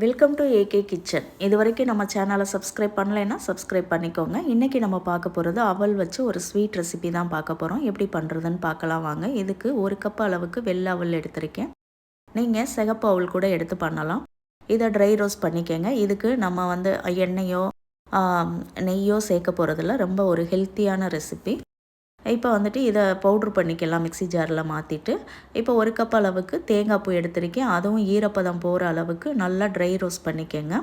Welcome to AK kitchen இது வரைக்கும் நம்ம சேனலை சப்ஸ்கிரைப் பண்ணலைன்னா சப்ஸ்கிரைப் பண்ணிக்கோங்க. இன்றைக்கி நம்ம பார்க்க போகிறது அவல் வச்சு ஒரு ஸ்வீட் ரெசிபி தான் பார்க்க போகிறோம் எப்படி பண்ணுறதுன்னு பார்க்கலாம் வாங்க. இதுக்கு ஒரு கப் அளவுக்கு வெள்ளை அவல் எடுத்திருக்கேன். நீங்கள் சிகப்பு அவல் கூட எடுத்து பண்ணலாம். இதை ட்ரை ரோஸ்ட் பண்ணிக்கோங்க. இதுக்கு நம்ம வந்து எண்ணெயோ நெய்யோ சேர்க்க போகிறதில்ல ரொம்ப ஒரு ஹெல்த்தியான ரெசிபி இப்போ வந்துட்டு இதை பவுட்ரு பண்ணிக்கலாம் மிக்ஸி ஜாரில் மாற்றிட்டு இப்போ ஒரு கப் அளவுக்கு தேங்காய் பூ எடுத்திருக்கேன். அதுவும் ஈரப்பதம் போகிற அளவுக்கு நல்லா ட்ரை ரோஸ்ட் பண்ணிக்கோங்க.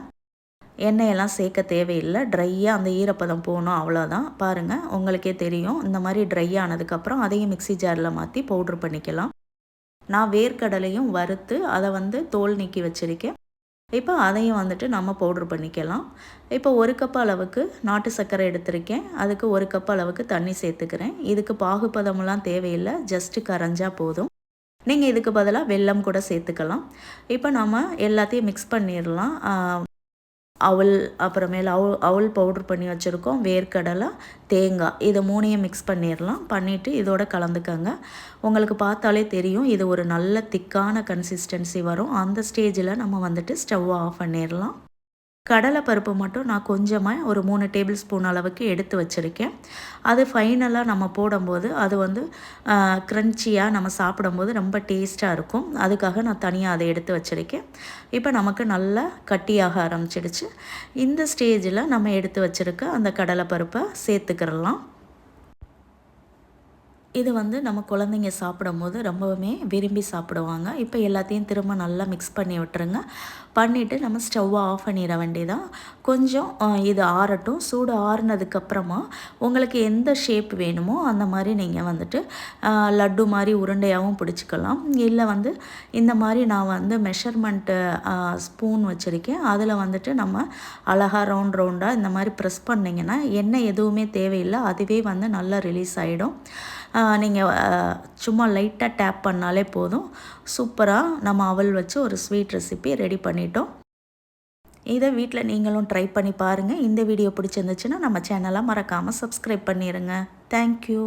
எண்ணெயெல்லாம் சேர்க்க தேவையில்லை. ட்ரையாக அந்த ஈரப்பதம் போகணும் அவ்வளோதான் பாருங்கள் உங்களுக்கே தெரியும். இந்த மாதிரி ட்ரை ஆனதுக்கப்புறம் அதையும் மிக்ஸி ஜாரில் மாற்றி பவுட்ரு பண்ணிக்கலாம். நான் வேர்க்கடலையும் வறுத்து அதை வந்து தோல் நீக்கி வச்சுருக்கேன். இப்போ அதையும் வந்துட்டு நம்ம பவுட்ரு பண்ணிக்கலாம். இப்போ ஒரு கப் அளவுக்கு நாட்டு சர்க்கரை எடுத்திருக்கேன். அதுக்கு ஒரு கப் அளவுக்கு தண்ணி சேர்த்துக்கிறேன். இதுக்கு பாகுபதமெல்லாம் தேவையில்லை. ஜஸ்ட்டு கரைஞ்சால் போதும். நீங்கள் இதுக்கு பதிலாக வெல்லம் கூட சேர்த்துக்கலாம். இப்போ நம்ம எல்லாத்தையும் மிக்ஸ் பண்ணிடலாம். அவல் அப்புறமேல அவல் அவல் பவுட்ரு பண்ணி வச்சுருக்கோம் வேர்க்கடலை தேங்காய். இதை மூணையும் மிக்ஸ் பண்ணிடலாம் பண்ணிவிட்டு இதோட கலந்துக்கங்க. உங்களுக்கு பார்த்தாலே தெரியும் இது ஒரு நல்ல திக்கான கன்சிஸ்டன்சி வரும். அந்த ஸ்டேஜில் நம்ம வந்துட்டு ஸ்டவ்வை ஆஃப் பண்ணிடலாம் கடலை பருப்பு மட்டும் நான் கொஞ்சமாக ஒரு மூணு டேபிள் ஸ்பூன் அளவுக்கு எடுத்து வச்சுருக்கேன். அது ஃபைனலாக நம்ம போடும்போது அது வந்து க்ரன்ச்சியாக நம்ம சாப்பிடும்போது ரொம்ப டேஸ்ட்டாக இருக்கும். அதுக்காக நான் தனியாக அதை எடுத்து வச்சுருக்கேன். இப்போ நமக்கு நல்லா கட்டியாக ஆரம்பிச்சிடுச்சு. இந்த ஸ்டேஜில் நம்ம எடுத்து வச்சுருக்க அந்த கடலை பருப்பை சேர்த்துக்கிறலாம். இது வந்து நம்ம குழந்தைங்க சாப்பிடும்போது ரொம்பவுமே விரும்பி சாப்பிடுவாங்க. இப்போ எல்லாத்தையும் திரும்ப நல்லா மிக்ஸ் பண்ணி விட்டுருங்க. பண்ணிவிட்டு நம்ம ஸ்டவ்வை ஆஃப் பண்ணிட வேண்டியதான் கொஞ்சம் இது ஆறட்டும். சூடு ஆறுனதுக்கப்புறமா உங்களுக்கு எந்த ஷேப் வேணுமோ அந்த மாதிரி நீங்கள் வந்துட்டு லட்டு மாதிரி உருண்டையாகவும் பிடிச்சிக்கலாம். இல்லை வந்து இந்த மாதிரி நான் வந்து மெஷர்மெண்ட்டு ஸ்பூன் வச்சுருக்கேன். அதில் வந்துட்டு நம்ம அழகாக ரவுண்ட் ரவுண்டாக இந்த மாதிரி ப்ரெஸ் பண்ணிங்கன்னா எண்ணெய் எதுவுமே தேவையில்லை. அதுவே வந்து நல்லா ரிலீஸ் ஆகிடும் நீங்கள் சும்மா லைட்டாக டேப் பண்ணாலே போதும். சூப்பராக நம்ம அவல் வச்சு ஒரு ஸ்வீட் ரெசிபி ரெடி பண்ணிட்டோம். இதை வீட்டில் நீங்களும் ட்ரை பண்ணி பாருங்கள் இந்த வீடியோ பிடிச்சிருந்துச்சுன்னா நம்ம சேனலை மறக்காமல் சப்ஸ்கிரைப் பண்ணிடுங்க தேங்க்யூ